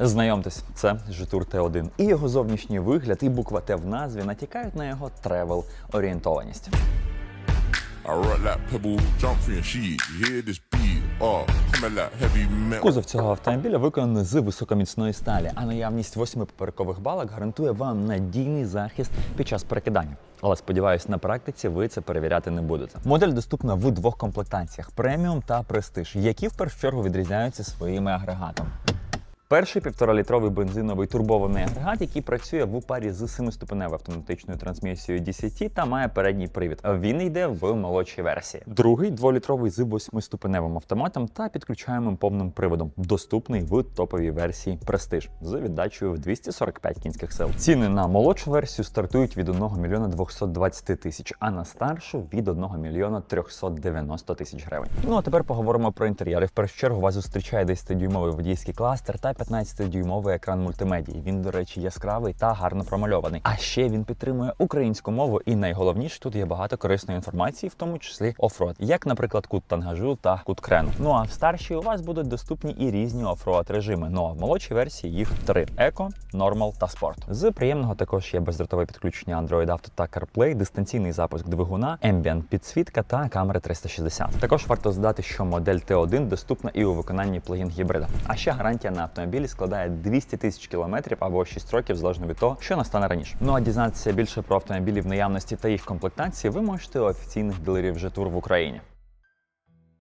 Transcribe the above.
Знайомтесь, це Житур Т1. І його зовнішній вигляд, і буква Т в назві натякають на його тревел орієнтованість. Кузов цього автомобіля виконаний з високоміцної сталі, а наявність восьми поперекових балок гарантує вам надійний захист під час перекидання. Але сподіваюсь, на практиці ви це перевіряти не будете. Модель доступна в двох комплектаціях: преміум та престиж, які в першу чергу відрізняються своїми агрегатами. Перший півторалітровий бензиновий турбований агрегат, який працює в парі з семиступеневою автоматичною трансмісією DCT та має передній привід. Він йде в молодшій версії. Другий дволітровий з восьмиступеневим автоматом та підключаємим повним приводом, доступний в топовій версії Prestige з віддачею в 245 кінських сил. Ціни на молодшу версію стартують від 1 мільйона 220 тисяч, а на старшу від 1 мільйона 390 тисяч гривень. Ну а тепер поговоримо про інтер'єр. І в першу чергу вас зустрічає 10-дюймовий водійський кластер та 15-дюймовий екран мультимедії. Він, до речі, яскравий та гарно промальований. А ще він підтримує українську мову, і найголовніше тут є багато корисної інформації, в тому числі офроад, як, наприклад, кут тангажу та кут крену. Ну а в старшій у вас будуть доступні і різні офроад режими. Ну а в молодшій версії їх три: еко, нормал та спорт. З приємного також є бездротове підключення Android Auto та CarPlay, дистанційний запуск двигуна, ambient підсвітка та камери 360. Також варто здати, що модель Т1 доступна і у виконанні плагін гібрида. А ще гарантія на автомобілі складає 200 тисяч кілометрів або 6 років, залежно від того, що настане раніше. Ну а дізнатися більше про автомобілі в наявності та їх комплектації ви можете у офіційних дилерів Житур в Україні.